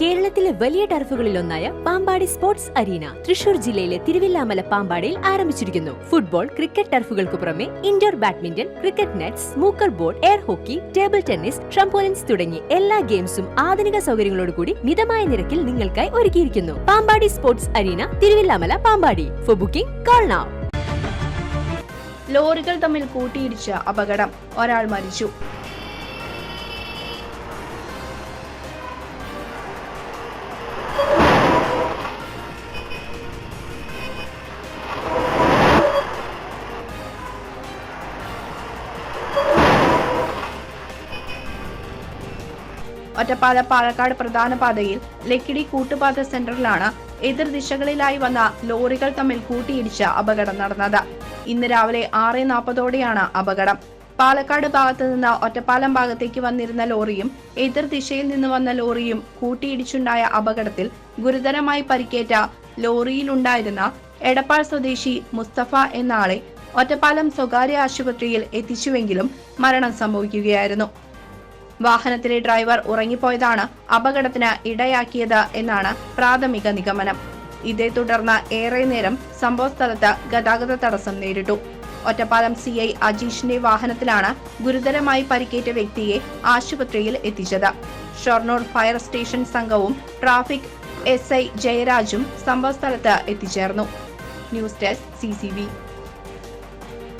കേരളത്തിലെ വലിയ ടർഫുകളിലൊന്നായ പാമ്പാടി സ്പോർട്സ് അരീന തൃശൂർ ജില്ലയിലെ തിരുവില്ലാമല പാമ്പാടിയിൽ ആരംഭിച്ചിരിക്കുന്നു. ഫുട്ബോൾ ക്രിക്കറ്റ് ടർഫുകൾക്ക് പുറമെ indoor badminton cricket nets മൂക്കർ board air hockey table tennis trampolines തുടങ്ങി എല്ലാ ഗെയിംസും ആധുനിക സൗകര്യങ്ങളോടുകൂടി മിതമായ നിരക്കിൽ നിങ്ങൾക്കായി ഒരുക്കിയിരിക്കുന്നു. Pambadi sports arena Thiruvilwamala Pambadi. For booking call now ലോറികൾ തമ്മിൽ കൂട്ടിയിടിച്ച അപകടം. ഒരാൾ മരിച്ചു. ഒറ്റപ്പാല പാലക്കാട് പ്രധാന പാതയിൽ ലക്കിടി കൂട്ടുപാത സെന്ററിലാണ് എതിർ ദിശകളിലായി വന്ന ലോറികൾ തമ്മിൽ കൂട്ടിയിടിച്ച അപകടം നടന്നത്. ഇന്ന് രാവിലെ ആറ് നാൽപ്പതോടെയാണ് അപകടം. പാലക്കാട് ഭാഗത്ത് നിന്ന് ഒറ്റപ്പാലം ഭാഗത്തേക്ക് വന്നിരുന്ന ലോറിയും എതിർ ദിശയിൽ നിന്ന് വന്ന ലോറിയും കൂട്ടിയിടിച്ചുണ്ടായ അപകടത്തിൽ ഗുരുതരമായി പരിക്കേറ്റ ലോറിയിലുണ്ടായിരുന്ന എടപ്പാൾ സ്വദേശി മുസ്തഫ എന്ന ആളെ ഒറ്റപ്പാലം സ്വകാര്യ ആശുപത്രിയിൽ എത്തിച്ചുവെങ്കിലും മരണം സംഭവിക്കുകയായിരുന്നു. വാഹനത്തിലെ ഡ്രൈവർ ഉറങ്ങിപ്പോയതാണ് അപകടത്തിന് ഇടയാക്കിയത് എന്നാണ് പ്രാഥമിക നിഗമനം. ഇതേ തുടർന്ന് ഏറെ നേരം സംഭവസ്ഥലത്ത് ഗതാഗത തടസ്സം നേരിട്ടു. ഒറ്റപ്പാലം സി ഐ അജീഷിന്റെ വാഹനത്തിലാണ് ഗുരുതരമായി പരിക്കേറ്റ വ്യക്തിയെ ആശുപത്രിയിൽ എത്തിച്ചത്. ഷൊർണൂർ ഫയർ സ്റ്റേഷൻ സംഘവും ട്രാഫിക് എസ് ഐ ജയരാജും സംഭവസ്ഥലത്ത് എത്തിച്ചേർന്നു. News desk C